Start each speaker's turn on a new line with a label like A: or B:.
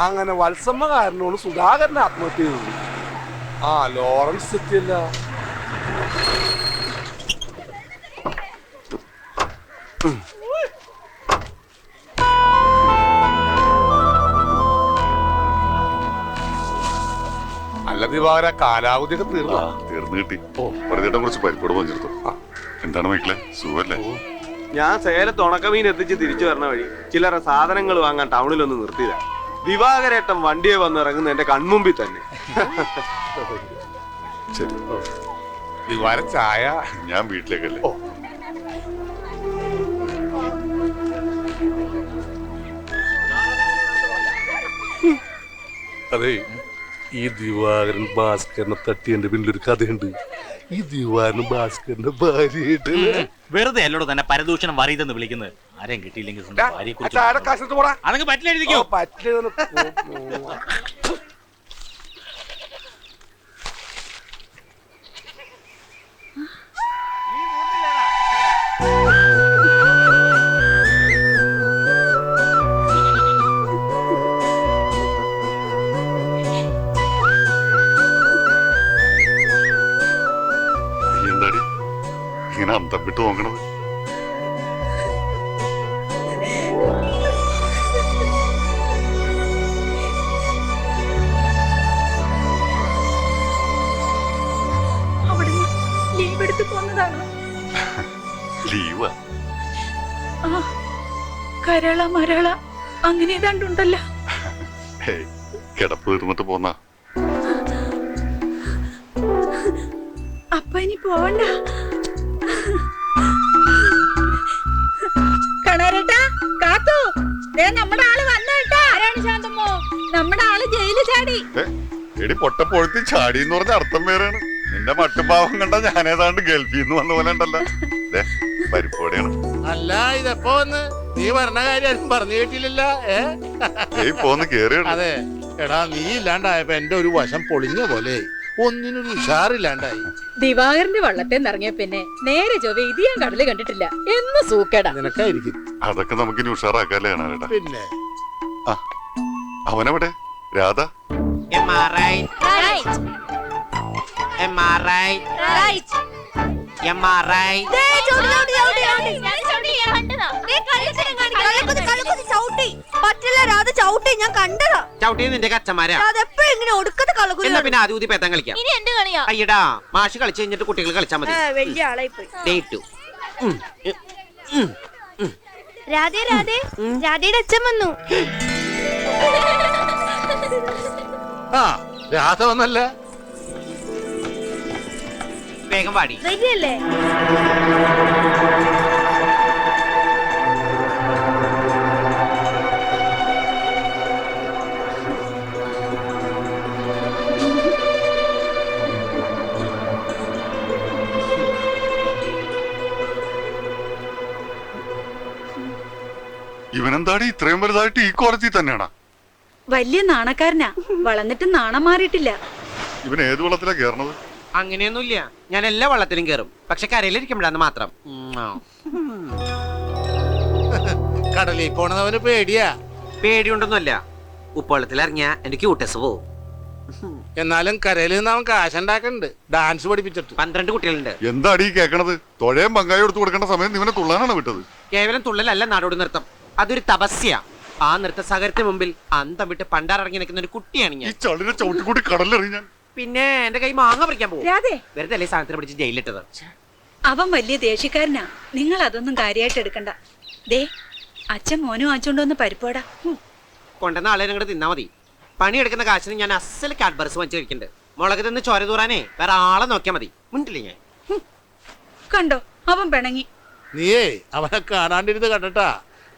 A: അങ്ങനെ വത്സമ്മ കാരനോട് സുധാകരൻ ആത്മഹത്യ ചെയ്തു. ആ ലോറൻസ് എത്തിയല്ല അല്ല ദിവാകര കാലാവധിയൊക്കെ
B: ആ
A: തീർന്നു
B: തീർന്നു കിട്ടി വെറുതെ കുറച്ച് പരിപ്പോട് പഞ്ചെടുത്തു എന്താണ് മൈക്കിളെ? സുഖല്ലേ?
C: ഞാൻ സേലത്ത് ഉണക്കമീൻ എത്തിച്ച് തിരിച്ചു വരണ വഴി ചിലരെ സാധനങ്ങൾ വാങ്ങാൻ ടൗണിലൊന്ന് നിർത്തിയതാ ദിവാകരേട്ടൻ വണ്ടിയെ വന്നിറങ്ങുന്ന എന്റെ കൺമുമ്പിൽ തന്നെ.
B: ശരി.
A: ദിവാര ചായ
B: ഞാൻ വീട്ടിലേക്കല്ലേ?
A: ഓ. അതെ ഈ ദിവാകരൻ ഭാസ്കരനെ തട്ടിയതിന്റെ പിന്നിൽ ഒരു കഥയുണ്ട്. ഈ ദിവാകരൻ ഭാസ്കരന്റെ ഭാര്യയായിട്ട്
D: വെറുതെ അല്ലോട് തന്നെ പരദൂഷണം വറിയതെന്ന് വിളിക്കുന്നത്. ആരെയും കിട്ടിയില്ലെങ്കിൽ സ്വന്തം
A: കാശത്ത് പോടാ?
D: പറ്റില്ല എഴുതിക്കോ.
A: പറ്റില്ല
B: നീ എന്താടി? ഇങ്ങനെ അന്തം വിട്ട് നോക്കണത്?
E: എടുത്ത് പോന്നതാണ്.
B: ലീവ്.
E: ആ കരള മരള അങ്ങനെ ഏതാണ്ടുണ്ടല്ലോ
B: കിടപ്പ് തീർന്നിട്ട് പോന്നാ.
E: അപ്പ ഇനി പോവണ്ട. കണാരേട്ടാ കാത്തു. ദേ നമ്മുടെ ആൾ വന്നേട്ടാ ആരാണ് ശാന്തമ്മോ? നമ്മുടെ ആൾ ജയിലിൽ ചാടി.
B: എടി പൊട്ട പൊഴുത്തി ചാടി എന്ന് പറഞ്ഞ അർത്ഥം വേറെയാണ്. നിന്റെ മട്ടുപാവം കണ്ട ഞാനേതാണ്ട് ഗൾഫിൽ നിന്ന് വന്ന പോലെ ഉണ്ടല്ലോ. ദേ, പരിപ്പോടെയാണ്
F: അല്ല ഇതെപ്പോ വന്ന്? നീ പറഞ്ഞ കാര്യം പറഞ്ഞു കേട്ടില്ലല്ലോ ഏ?
B: പോന്ന്
F: അതെ എടാ നീ ഇല്ലാണ്ടായപ്പോ എന്റെ ഒരു വശം പൊളിഞ്ഞ പോലെ. ഒന്നിനൊരു ഉഷാറില്ലാണ്ടായി.
E: ദിവാകരന്റെ വള്ളത്തെ നിറങ്ങിയ പിന്നെ നേരെ ചൊവ്വ ഇത് ഞാൻ കടൽ കണ്ടിട്ടില്ല. എന്ന് സൂക്കേടാ.
F: നിനക്കായിരിക്കും.
B: അതൊക്കെ നമുക്ക് ഇനി ഉഷാറാക്കാല്ലേ
F: പിന്നെ?
B: അവനവിടെ? Radha?
D: Am I right?
G: Right,
D: Am I right?
G: ദേ, ചവിട്ടി, ചവിട്ടി, ചവിട്ടി, ചവിട്ടി. ഞാൻ ചവിട്ടി, ഞാൻ കണ്ടതാ. ദേ, കള്ളത്തരം കാണിക്കാതെ. കള്ളക്കുത്തി, കള്ളക്കുത്തി, ചവിട്ടി. പറ്റില്ല രാധ ചവിട്ടി. ഞാൻ കണ്ടതാ.
D: ചൗട്ടി നിന്റെ കച്ചമാരാ.
G: രാധ എപ്പോഴും ഇങ്ങനെ ഒടുക്കത്തെ കള്ളക്കുത്തി
D: എന്നാ പിന്നെ ആദ്യം ഊതി പേത്തം കളിക്കാം.
G: ഇനി എന്ത് കളിയാ?
D: അയ്യടാ മാഷ് കളിച്ചു കഴിഞ്ഞിട്ട് കുട്ടികൾ കളിച്ചാ മതി.
G: വലിയ ആളായി പോയി
D: ഡേറ്റു
G: രാധേ രാധേ. രാധയുടെ അച്ഛൻ വന്നു.
F: ആ രാധ വന്നല്ല?
D: വേഗം പാടി.
G: വരികയല്ലേ
B: ഇവനെന്താടി ഇത്രയും വലുതായിട്ട് ഈ കോളത്തിൽ തന്നെയാണാ?
E: വലിയ നാണക്കാരനാ. വളർന്നിട്ട് നാണം മാറിയിട്ടില്ല.
B: ഇവൻ ഏത് വെള്ളത്തിലാ കേറണത്
D: അങ്ങനെയൊന്നുമില്ല. ഞാൻ എല്ലാ വള്ളത്തിലും കയറും പക്ഷെ കരയിലിരിക്കുമ്പോഴാന്ന് മാത്രം.
F: കടലിൽ പോണവന് പേടിയാ.
D: പേടിയുണ്ടൊന്നുമല്ല. ഉപ്പുവെള്ളത്തിൽ ഇറങ്ങിയ എന്റെ ക്യൂട്ടസ് പോവും.
F: എന്നാലും കരയിൽ നിന്ന് അവൻ കാശുണ്ടാക്കണ്ട്. ഡാൻസ് പഠിപ്പിച്ചിട്ട്.
D: പന്ത്രണ്ട് കുട്ടികളുണ്ട്.
B: എന്താടി ഈ കേക്കണത്? തൊഴയും പങ്കായി എടുത്തു കൊടുക്കേണ്ട സമയം ഇവനെ തുള്ളാനാണ് വിട്ടത്.
D: കേവലം തുള്ളലല്ല നാടോടി നൃത്തം. അതൊരു തപസ്യ. ആ നൃത്ത സഹകരത്തിന് മുമ്പിൽ അന്തം വിട്ട് പണ്ടാറിറങ്ങി നിൽക്കുന്ന ഒരു കുട്ടിയാണ്
B: ഈ
D: ഞാൻ
B: ചളിനെ ചവിട്ടിക്കൂട്ടി ഞാൻ.
D: പിന്നെ എന്റെ കൈ മാങ്ങ പറിക്കാൻ പോകും
E: രാധേ.
D: വെറുതെ അല്ലേ സാധനത്തിന് പിടിച്ച് ജയിലിട്ടത്
E: അവൻ വലിയ ദേഷ്യക്കാരനാ. നിങ്ങൾ അതൊന്നും കാര്യമായിട്ട് എടുക്കണ്ട. ദേ അച്ഛൻ മോനും വാങ്ങിച്ചോണ്ട് വന്ന് പരിപ്പോടാ.
D: കൊണ്ടുവന്ന ആളെ ഇങ്ങോട്ട് തിന്നാ മതി. പണിയെടുക്കുന്ന കാശിന് ഞാൻ അസൽ കാഡ്ബർസ് വാങ്ങിച്ചു കഴിക്കുന്നുണ്ട് മുളക് തിന്ന് ചോര തൂറാനേ വേറെ ആളെ നോക്കിയാൽ മതി. മുണ്ടില്ലേ ഞാൻ?
E: കണ്ടോ അവൻ പിണങ്ങി.
F: നീയേ അവനെ കാണാണ്ടിരുന്ന് കണ്ടട്ടാ.